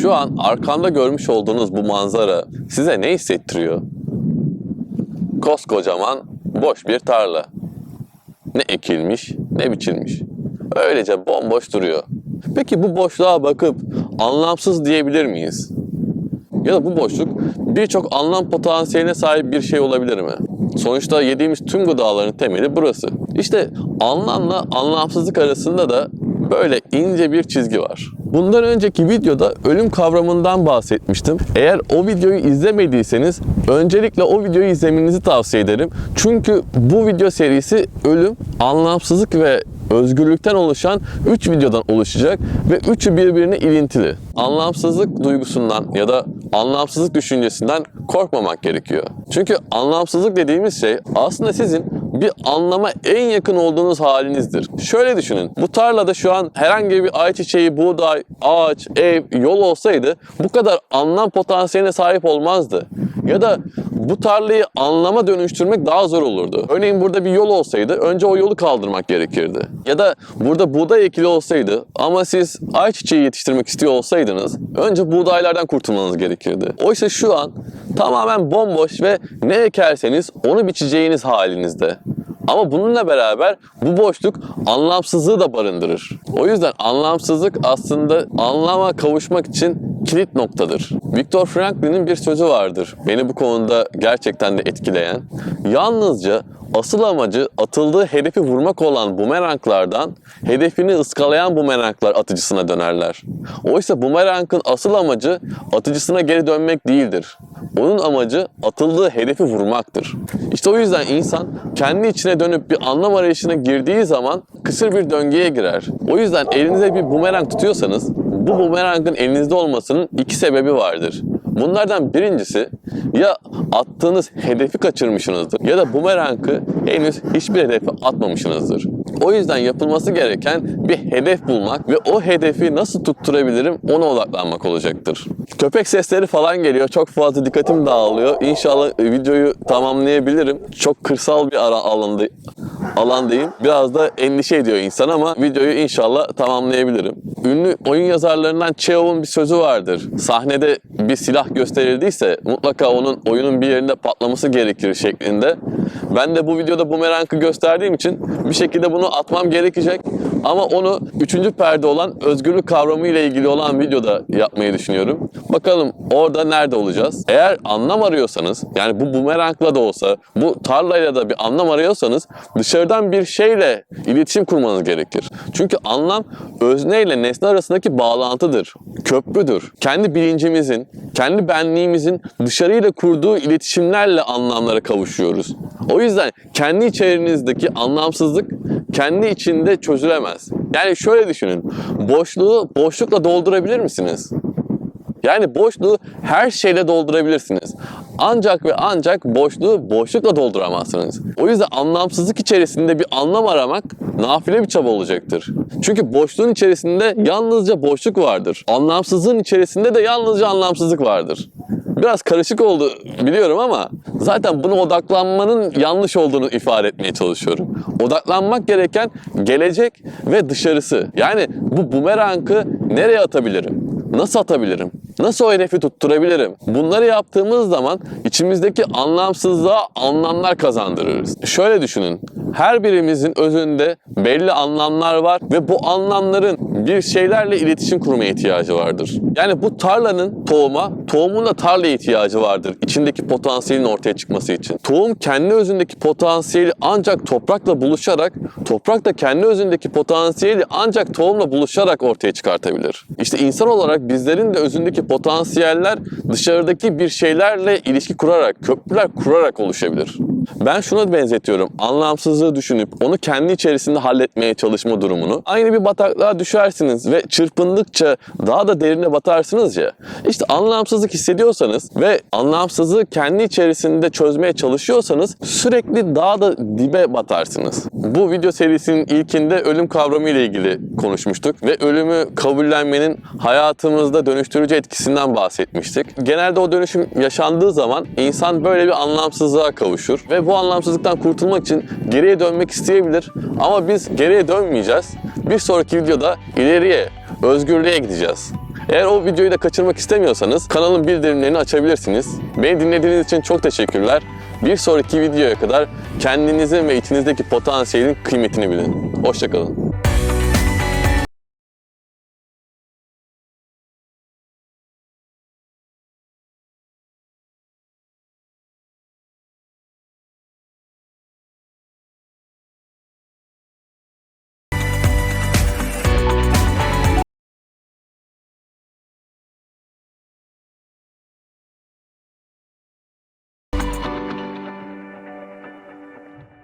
Şu an arkamda görmüş olduğunuz bu manzara size ne hissettiriyor? Koskocaman boş bir tarla. Ne ekilmiş ne biçilmiş. Öylece bomboş duruyor. Peki bu boşluğa bakıp anlamsız diyebilir miyiz? Ya da bu boşluk birçok anlam potansiyeline sahip bir şey olabilir mi? Sonuçta yediğimiz tüm gıdaların temeli burası. İşte anlamla anlamsızlık arasında da böyle ince bir çizgi var. Bundan önceki videoda ölüm kavramından bahsetmiştim. Eğer o videoyu izlemediyseniz öncelikle o videoyu izlemenizi tavsiye ederim. Çünkü bu video serisi ölüm, anlamsızlık ve özgürlükten oluşan 3 videodan oluşacak ve üçü birbirine ilintili. Anlamsızlık duygusundan ya da anlamsızlık düşüncesinden korkmamak gerekiyor. Çünkü anlamsızlık dediğimiz şey aslında sizin bir anlama en yakın olduğunuz halinizdir. Şöyle düşünün. Bu tarlada şu an herhangi bir ayçiçeği, buğday, ağaç, ev, yol olsaydı bu kadar anlam potansiyeline sahip olmazdı. Ya da bu tarlayı anlama dönüştürmek daha zor olurdu. Örneğin burada bir yol olsaydı önce o yolu kaldırmak gerekirdi. Ya da burada buğday ekili olsaydı ama siz ayçiçeği yetiştirmek istiyor olsaydınız önce buğdaylardan kurtulmanız gerekirdi. Oysa şu an tamamen bomboş ve ne ekerseniz onu biçeceğiniz halinizde. Ama bununla beraber bu boşluk anlamsızlığı da barındırır. O yüzden anlamsızlık aslında anlama kavuşmak için kilit noktadır. Viktor Franklin'in bir sözü vardır. Beni bu konuda gerçekten de etkileyen. Yalnızca asıl amacı atıldığı hedefi vurmak olan bumeranglardan hedefini ıskalayan bumeranglar atıcısına dönerler. Oysa bumerangın asıl amacı atıcısına geri dönmek değildir. Onun amacı atıldığı hedefi vurmaktır. İşte o yüzden insan kendi içine dönüp bir anlam arayışına girdiği zaman kısır bir döngüye girer. O yüzden elinize bir bumerang tutuyorsanız bu bumerangın elinizde olmasının iki sebebi vardır. Bunlardan birincisi ya attığınız hedefi kaçırmışsınızdır ya da bumerangı henüz hiçbir hedefe atmamışsınızdır. O yüzden yapılması gereken bir hedef bulmak ve o hedefi nasıl tutturabilirim ona odaklanmak olacaktır. Köpek sesleri falan geliyor. Çok fazla dikkatim dağılıyor. İnşallah videoyu tamamlayabilirim. Çok kırsal bir ara alanda, alandayım. Biraz da endişe ediyor insan ama videoyu inşallah tamamlayabilirim. Ünlü oyun yazarlarından Chekhov'un bir sözü vardır. Sahnede bir silah gösterildiyse mutlaka onun oyunun bir yerinde patlaması gerekir şeklinde. Ben de bu videoda bumerangı gösterdiğim için bir şekilde bunu atmam gerekecek. Ama onu üçüncü perde olan özgürlük kavramı ile ilgili olan videoda yapmayı düşünüyorum. Bakalım orada nerede olacağız? Eğer anlam arıyorsanız, yani bu bumerangla da olsa, bu tarlayla da bir anlam arıyorsanız dışarıdan bir şeyle iletişim kurmanız gerekir. Çünkü anlam özne ile nesne arasındaki bağlantıdır, köprüdür. Kendi bilincimizin, kendi benliğimizin dışarıyla kurduğu iletişimlerle anlamlara kavuşuyoruz. O yüzden kendi içerinizdeki anlamsızlık kendi içinde çözülemez. Yani şöyle düşünün. Boşluğu boşlukla doldurabilir misiniz? Yani boşluğu her şeyle doldurabilirsiniz. Ancak ve ancak boşluğu boşlukla dolduramazsınız. O yüzden anlamsızlık içerisinde bir anlam aramak nafile bir çaba olacaktır. Çünkü boşluğun içerisinde yalnızca boşluk vardır. Anlamsızlığın içerisinde de yalnızca anlamsızlık vardır. Biraz karışık oldu biliyorum ama zaten buna odaklanmanın yanlış olduğunu ifade etmeye çalışıyorum. Odaklanmak gereken gelecek ve dışarısı. Yani bu bumerangı nereye atabilirim? Nasıl atabilirim? Nasıl o hedefi tutturabilirim? Bunları yaptığımız zaman içimizdeki anlamsızlığa anlamlar kazandırırız. Şöyle düşünün. Her birimizin özünde belli anlamlar var ve bu anlamların bir şeylerle iletişim kurmaya ihtiyacı vardır. Yani bu tarlanın tohuma, tohumun da tarlaya ihtiyacı vardır. İçindeki potansiyelin ortaya çıkması için. Tohum kendi özündeki potansiyeli ancak toprakla buluşarak, toprak da kendi özündeki potansiyeli ancak tohumla buluşarak ortaya çıkartabilir. İşte insan olarak bizlerin de özündeki potansiyeller dışarıdaki bir şeylerle ilişki kurarak, köprüler kurarak oluşabilir. Ben şuna benzetiyorum. Anlamsızlığı düşünüp onu kendi içerisinde halletmeye çalışma durumunu. Aynı bir bataklığa düşersiniz ve çırpındıkça daha da derine batarsınız ya. İşte anlamsızlık hissediyorsanız ve anlamsızlığı kendi içerisinde çözmeye çalışıyorsanız sürekli daha da dibe batarsınız. Bu video serisinin ilkinde ölüm kavramı ile ilgili konuşmuştuk ve ölümü kabullenmenin hayatımızda dönüştürücü etkisinden bahsetmiştik. Genelde o dönüşüm yaşandığı zaman insan böyle bir anlamsızlığa kavuşur ve bu anlamsızlıktan kurtulmak için geriye dönmek isteyebilir. Ama biz geriye dönmeyeceğiz. Bir sonraki videoda ileriye, özgürlüğe gideceğiz. Eğer o videoyu da kaçırmak istemiyorsanız kanalın bildirimlerini açabilirsiniz. Beni dinlediğiniz için çok teşekkürler. Bir sonraki videoya kadar kendinizin ve içinizdeki potansiyelin kıymetini bilin. Hoşçakalın.